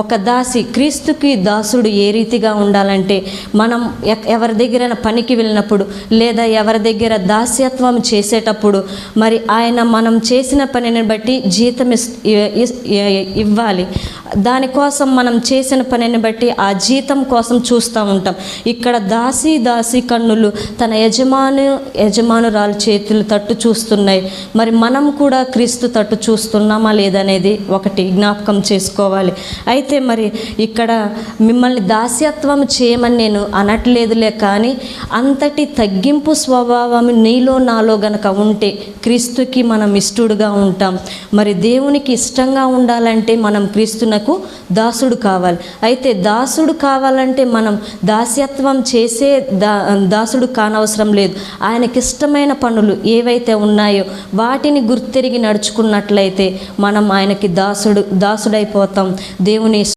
ఒక దాసి క్రీస్తుకి దాసుడు ఏ రీతిగా ఉండాలంటే మనం ఎక్- ఎవరి దగ్గర పనికి వెళ్ళినప్పుడు లేదా ఎవరి దగ్గర దాస్యత్వం చేసేటప్పుడు మరి ఆయన మనం చేసిన పనిని బట్టి జీతం ఇవ్వాలి. దానికోసం మనం చేసిన పనిని బట్టి ఆ జీతం కోసం చూస్తూ ఉంటాం. ఇక్కడ దాసి దాసి కన్నులు తన యజమాను యజమానురాలు చేతులు తట్టు చూస్తున్నాయి. మరి మనం కూడా క్రీస్తు తట్టు చూస్తున్నామా లేదనేది ఒకటి జ్ఞాపకం చేసుకోవాలి. అయితే మరి ఇక్కడ మిమ్మల్ని దాస్యత్వం చేయమని నేను అనట్లేదులే కానీ అంతటి తగ్గింపు స్వభావం నీలో నాలో గనక ఉంటే క్రీస్తుకి మనం ఇష్టడుగా ఉంటాం. మరి దేవునికి ఇష్టంగా ఉండాలంటే మనం క్రీస్తునకు దాసుడు కావాలి. అయితే దాసుడు కావాలంటే మనం దాస్యత్వం చేసే దా దాసుడు కానవసరం లేదు. ఆయనకి ఇష్టమైన పనులు ఏవైతే ఉన్నాయో వాటిని గుర్తెరిగి నడుచుకున్నట్లయితే మనం ఆయనకి దాసుడు దాసుడైపోతాం. దేవుని